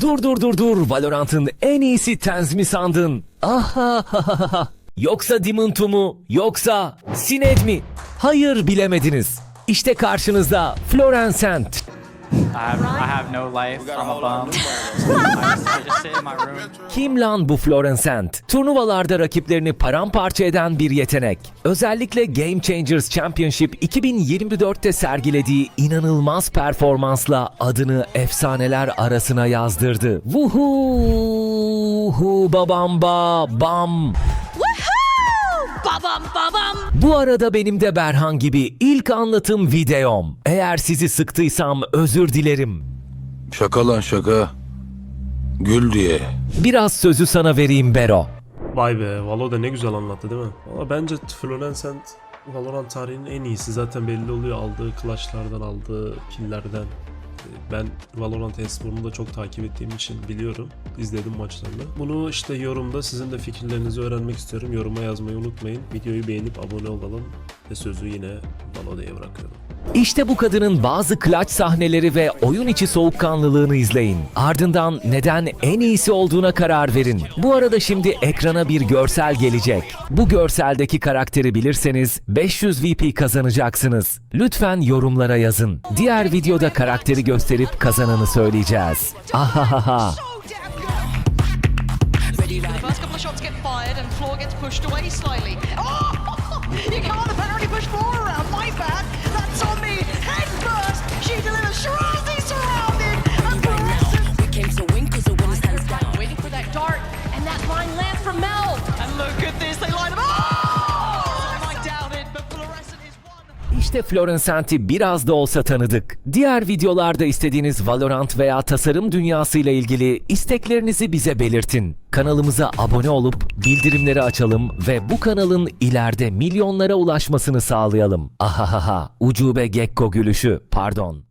Dur dur dur dur Valorant'ın en iyisi Tenz mi sandın? Aha ha ha ha. Yoksa 2 mu? Yoksa Sined mi? Hayır bilemediniz. İşte karşınızda Florencent. I have, I have no life. I'm a bum. I just, I just sit in my room. Kim lan bu Florencent? Turnuvalarda rakiplerini paramparça eden bir yetenek. Özellikle Game Changers Championship 2024'te sergilediği inanılmaz performansla adını efsaneler arasına yazdırdı. Vuhu babam ba bam. Bu arada benim de Berhan gibi ilk anlatım videom. Eğer sizi sıktıysam özür dilerim. Şaka lan şaka. Gül diye. Biraz sözü sana vereyim Bero. Vay be Valo da ne güzel anlattı değil mi? Valla bence Florencent Valorant tarihinin en iyisi zaten belli oluyor aldığı clutchlardan aldığı killlerden. Ben Valorant esporunu da çok takip ettiğim için biliyorum. İzledim maçlarını. Bunu işte yorumda sizin de fikirlerinizi öğrenmek istiyorum. Yoruma yazmayı unutmayın. Videoyu beğenip abone olalım. Ve sözü yine Valo'ya bırakıyorum. İşte bu kadının bazı clutch sahneleri ve oyun içi soğukkanlılığını izleyin. Ardından neden en iyisi olduğuna karar verin. Bu arada şimdi ekrana bir görsel gelecek. Bu görseldeki karakteri bilirseniz 500 VP kazanacaksınız. Lütfen yorumlara yazın. Diğer videoda karakteri gösterip kazananı söyleyeceğiz. Ahahaha. Pushed away slightly. Oh! You can't apparently push floor around. Line lands for Mel. And look at this. They line. Oh! One. İşte Florencent'i biraz da olsa tanıdık. Diğer videolarda istediğiniz Valorant veya tasarım dünyasıyla ilgili isteklerinizi bize belirtin. Kanalımıza abone olup bildirimleri açalım ve bu kanalın ileride milyonlara ulaşmasını sağlayalım. Ahahaha, ucube gekko gülüşü, pardon.